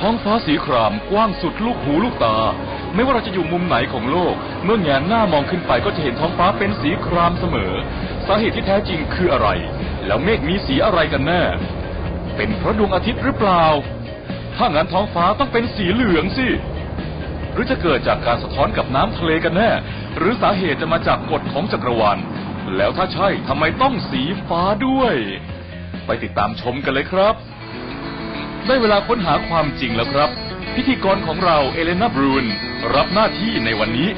ท้องฟ้าสีครามกว้างสุดลูกหูลูกตา ไม่ว่าเราจะอยู่มุมไหนของโลก เมื่อแงนหน้ามองขึ้นไปก็จะเห็นท้องฟ้าเป็นสีครามเสมอ สาเหตุที่แท้จริงคืออะไร แล้วเมฆมีสีอะไรกันแน่ เป็นเพราะดวงอาทิตย์หรือเปล่า ถ้างั้นท้องฟ้าต้องเป็นสีเหลืองสิ หรือจะเกิดจากการสะท้อนกับน้ำทะเลกันแน่ หรือสาเหตุจะมาจากกฎของจักรวาล แล้วถ้าใช่ทำไมต้องสีฟ้าด้วย ไปติดตามชมกันเลยครับ ได้เวลาค้นหาความจริงแล้วครับ พิธีกรของเราเอเลนาบรูนรับหน้าที่ในวันนี้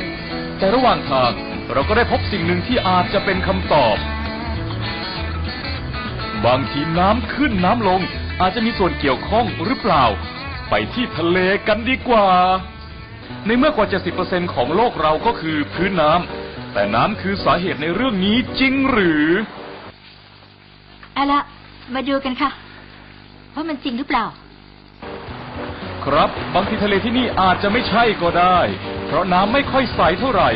แต่ระหว่างทางเราก็ได้พบสิ่งหนึ่งที่อาจจะเป็นคำตอบ บางทีน้ำขึ้นน้ำลง อาจจะมีส่วนเกี่ยวข้องหรือเปล่า ไปที่ทะเลกันดีกว่า ในเมื่อกว่า 70%ของโลกเราก็คือพื้นน้ำแต่น้ำคือสาเหตุในเรื่องนี้จริงหรือ เอาละมาดูกันค่ะ ว่ามันจริงหรือเปล่า ครับบางทีทะเลที่นี่อาจจะไม่ใช่ก็ได้ เพราะน้ำไม่ค่อยใสเท่าไหร่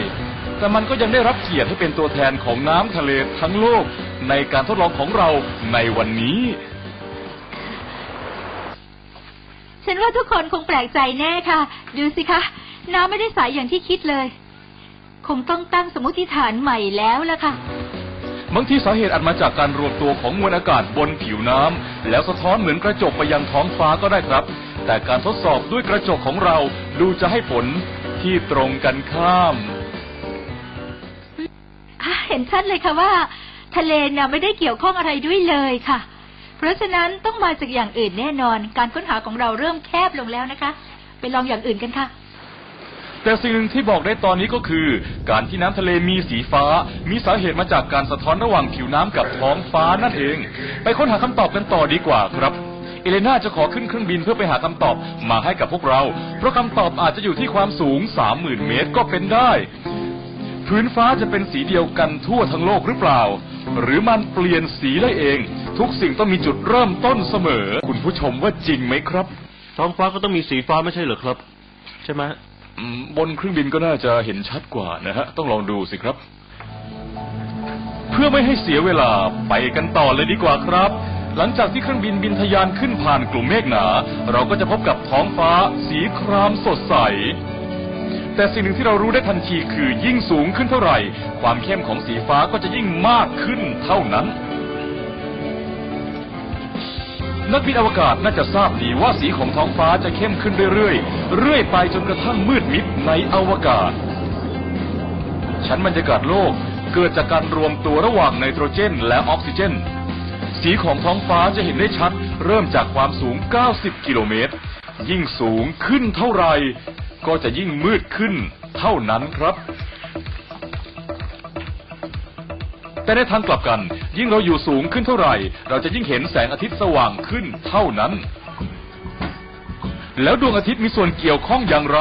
แต่มันก็ยังได้รับเกียรติให้เป็นตัวแทนของน้ำทะเลทั้งโลก ในการทดลองของเราในวันนี้ ฉันว่าทุกคนคงแปลกใจแน่ค่ะ ดูสิคะ น้ำไม่ได้ใสอย่างที่คิดเลย คงต้องตั้งสมมติฐานใหม่แล้วล่ะค่ะ บางทีสาเหตุอาจมาจากการรวมตัวของมวลอากาศบนผิวน้ำแล้วสะท้อนเหมือนกระจกไปยังท้องฟ้าก็ได้ครับ แต่การทดสอบด้วยกระจกของเราดูจะให้ผลที่ตรงกันข้าม อะเห็นชัดเลยค่ะว่า ทะเลน่ะไม่ได้เกี่ยวข้องอะไรด้วยเลยค่ะ เพราะฉะนั้นต้องมาจากอย่างอื่นแน่นอน การค้นหาของเราเริ่มแคบลงแล้วนะคะ ไปลองอย่างอื่นกันค่ะ แต่สิ่งหนึ่งที่บอกได้ตอนนี้ก็คือ การที่น้ำทะเลมีสีฟ้า มีสาเหตุมาจากการสะท้อนระหว่างผิวน้ำกับท้องฟ้านั่นเอง ไปค้นหาคำตอบกันต่อดีกว่าครับ เอเลนาจะขอขึ้นเครื่องบินเพื่อไปหาคำตอบมาให้กับพวกเรา เพราะคำตอบอาจจะอยู่ที่ความสูง 30,000 เมตรก็เป็นได้ พื้นฟ้าจะเป็นสีเดียวกันทั่วทั้งโลกหรือเปล่า หรือมันเปลี่ยนสีได้เอง ทุกสิ่งต้องมีจุดเริ่มต้นเสมอ คุณผู้ชมว่าจริงไหมครับ ท้องฟ้าก็ต้องมีสีฟ้าไม่ใช่เหรอครับ ใช่ไหมอืม บนเครื่องบินก็น่าจะเห็นชัดกว่านะฮะ ต้องลองดูสิครับ เพื่อไม่ให้เสียเวลาไปกันต่อเลยดีกว่าครับ หลังจากที่เครื่องบินบินทะยานขึ้นผ่านกลุ่มเมฆหนา เราก็จะพบกับท้องฟ้า สีครามสดใส แต่สิ่งหนึ่งที่เรารู้ได้ทันทีคือยิ่งสูงขึ้นเท่าไหร่ ความเข้มของสีฟ้าก็จะยิ่งมากขึ้นเท่านั้น นักบินอวกาศน่าจะทราบดีว่าสีของท้องฟ้าจะเข้มขึ้นเรื่อยๆ เรื่อยไปจนกระทั่งมืดมิดในอวกาศ ชั้นบรรยากาศโลกเกิดจากการรวมตัวระหว่างไนโตรเจน และออกซิเจน สีของท้องฟ้าจะเห็นได้ชัด เริ่มจากความสูง 90 กิโลเมตร ยิ่งสูงขึ้นเท่าไหร่ก็จะยิ่งมืดขึ้นเท่านั้นครับ แต่ในทางกลับกัน ยิ่งเราอยู่สูงขึ้นเท่าไหร่ เราจะยิ่งเห็นแสงอาทิตย์สว่างขึ้นเท่านั้น แล้วดวงอาทิตย์มีส่วนเกี่ยวข้องอย่างไร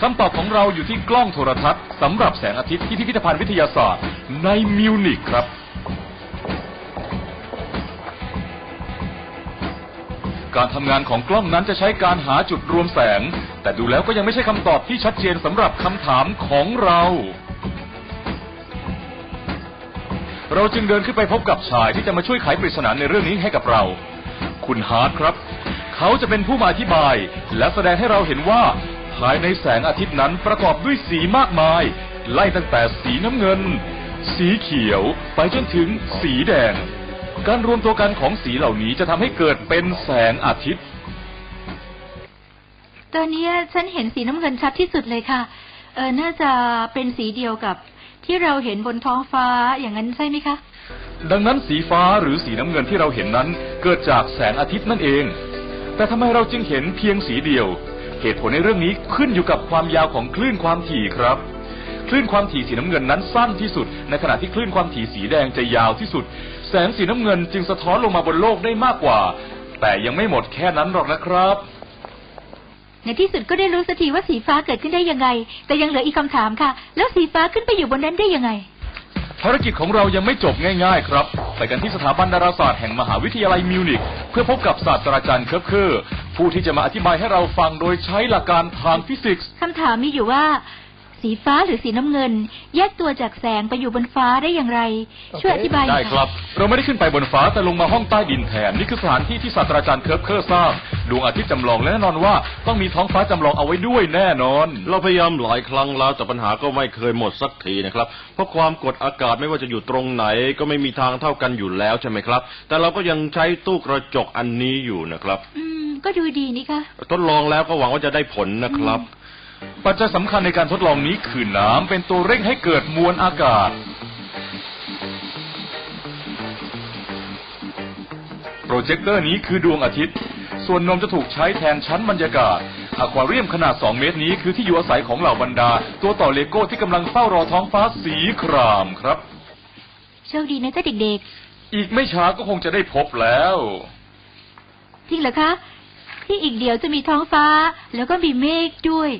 คำตอบของเราอยู่ที่กล้องโทรทัศน์สำหรับแสงอาทิตย์ที่พิพิธภัณฑ์วิทยาศาสตร์ ในมิวนิกครับการทำงานของกล้องนั้นจะใช้การหาจุดรวมแสง แต่ดูแล้วก็ยังไม่ใช่คำตอบที่ชัดเจนสำหรับคำถามของเรา เราจึงเดินขึ้นไปพบกับชายที่จะมาช่วยไขปริศนาในเรื่องนี้ให้กับเรา คุณฮาร์ดครับ เขาจะเป็นผู้มาอธิบาย และแสดงให้เราเห็นว่า ภายในแสงอาทิตย์นั้นประกอบด้วยสีมากมาย ไล่ตั้งแต่สีน้ำเงิน สีเขียวไปจนถึงสีแดง การรวมตัวกันของสีเหล่านี้จะทำให้เกิดเป็นแสงอาทิตย์ ตอนนี้ฉันเห็นสีน้ำเงินชัดที่สุดเลยค่ะ เออน่าจะเป็นสีเดียวกับ ที่เราเห็นบนท้องฟ้าอย่างนั้นใช่ไหมคะ ดังนั้นสีฟ้าหรือสีน้ำเงินที่เราเห็นนั้น เกิดจากแสงอาทิตย์นั่นเอง แต่ทำไมเราจึงเห็นเพียงสีเดียว เหตุผลในเรื่องนี้ขึ้นอยู่กับความยาวของคลื่นความถี่ครับคลื่นความถี่สีน้ำเงินนั้นสั้นที่สุด ในขณะที่คลื่นความถี่สีแดงจะยาวที่สุด แสงสีน้ำเงินจึงสะท้อนลงมาบนโลกได้มากกว่า แต่ยังไม่หมดแค่นั้นหรอกนะครับ ในที่สุดก็ได้รู้สักทีว่าสีฟ้าเกิดขึ้นได้ยังไง แต่ยังเหลืออีกคำถามค่ะ แล้วสีฟ้าขึ้นไปอยู่บนนั้นได้ยังไง ภารกิจของเรายังไม่จบง่าย ๆ ครับ ไปกันที่สถาบันดาราศาสตร์แห่งมหาวิทยาลัยมิวนิกเพื่อพบกับศาสตราจารย์เคิร์ฟเคอร์ผู้ที่จะมาอธิบายให้เราฟังโดยใช้หลักการทางฟิสิกส์คำถามมีอยู่ว่า สีฟ้าหรือสีน้ำเงิน แยกตัวจากแสงไปอยู่บนฟ้าได้อย่างไร ช่วยอธิบายหน่ได้อยครับ เราไม่ได้ขึ้นไปบนฟ้าแต่ลงมาห้องใต้ดินแทน นี่คือสถานที่ที่ศาสตราจารย์เคิร์ฟเคอร์สร้างดวงอาทิตย์จำลองและแน่นอนว่าต้องมีท้องฟ้าจำลองเอาไว้ด้วยแน่นอน เราพยายามหลายครั้งแล้วแต่ปัญหาก็ไม่เคยหมดสักทีนะครับ เพราะความกดอากาศไม่ว่าจะอยู่ตรงไหน ก็ไม่มีทางเท่ากันอยู่แล้วใช่ไหมครับ แต่เราก็ยังใช้ตู้กระจกอันนี้อยู่นะครับ อืม ก็ดูดีนี่คะ ทดลองแล้วก็หวังว่าจะได้ผลนะครับ ปัจจัยสำคัญในการทดลองนี้คือน้ำเป็นตัวเร่งให้เกิดมวลอากาศ โปรเจคเตอร์นี้คือดวงอาทิตย์ ส่วนนมจะถูกใช้แทนชั้นบรรยากาศอควาเรียมขนาด 2 เมตรนี้คือที่อยู่อาศัยของเหล่าบรรดา ตัวต่อเลโก้ที่กำลังเฝ้ารอท้องฟ้าสีครามครับ โชคดีนะเจ้าเด็กอีกไม่ช้าก็คงจะได้พบแล้ว ๆ จริงเหรอคะ ที่อีกเดียวจะมีท้องฟ้า แล้วก็มีเมฆด้วย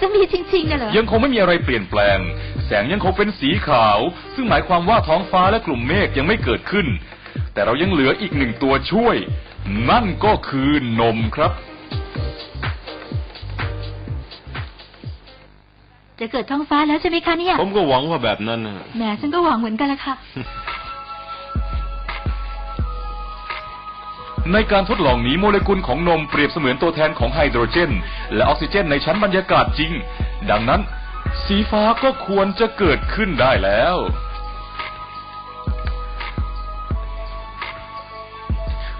จะมีจริงๆนะเหรอ ยังคงไม่มีอะไรเปลี่ยนแปลง แสงยังคงเป็นสีขาว ซึ่งหมายความว่าท้องฟ้าและกลุ่มเมฆยังไม่เกิดขึ้น แต่เรายังเหลืออีกหนึ่งตัวช่วย นั่นก็คือนมครับ จะเกิดท้องฟ้าแล้วใช่ไหมคะเนี่ย ผมก็หวังว่าแบบนั้นนะแหมฉันก็หวังเหมือนกันละค่ะ ในการทดลองนี้โมเลกุลของนมเปรียบเสมือนตัวแทนของไฮโดรเจน และออกซิเจนในชั้นบรรยากาศจริง ดังนั้น สีฟ้าก็ควรจะเกิดขึ้นได้แล้ว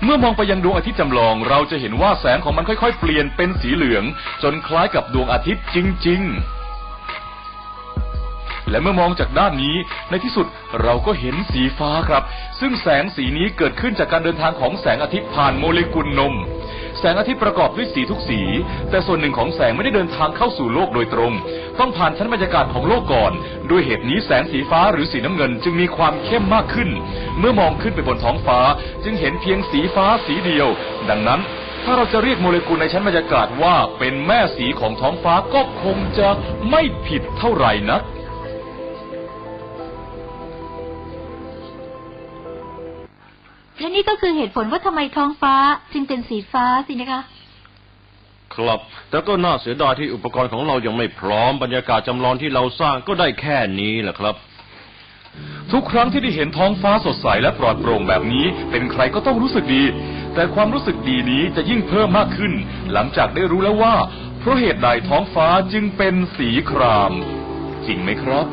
เมื่อมองไปยังดวงอาทิตย์จำลองเราจะเห็นว่าแสงของมันค่อยๆ เปลี่ยนเป็นสีเหลือง จนคล้ายกับดวงอาทิตย์จริง ๆ และเมื่อมองจากด้านนี้ ในที่สุดเราก็เห็นสีฟ้าครับ ซึ่งแสงสีนี้เกิดขึ้นจากการเดินทางของแสงอาทิตย์ผ่านโมเลกุลนม แสงอาทิตย์ประกอบด้วยสีทุกสี แต่ส่วนหนึ่งของแสงไม่ได้เดินทางเข้าสู่โลกโดยตรง ต้องผ่านชั้นบรรยากาศของโลกก่อน ด้วยเหตุนี้แสงสีฟ้าหรือสีน้ำเงินจึงมีความเข้มมากขึ้น เมื่อมองขึ้นไปบนท้องฟ้า จึงเห็นเพียงสีฟ้าสีเดียว ดังนั้นถ้าเราจะเรียกโมเลกุลในชั้นบรรยากาศว่าเป็นแม่สีของท้องฟ้าก็คงจะไม่ผิดเท่าไหร่นะ และนี่ก็คือเหตุผลว่าทำไมท้องฟ้าจึงเป็นสีฟ้าสินะคะ ครับ แต่ก็น่าเสียดายที่อุปกรณ์ของเรายังไม่พร้อมบรรยากาศจำลองที่เราสร้างก็ได้แค่นี้แหละครับ ทุกครั้งที่ได้เห็นท้องฟ้าสดใสและปลอดโปร่งแบบนี้ เป็นใครก็ต้องรู้สึกดี แต่ความรู้สึกดีนี้จะยิ่งเพิ่มมากขึ้น หลังจากได้รู้แล้วว่า เพราะเหตุใดท้องฟ้าจึงเป็นสีคราม จริงไหมครับ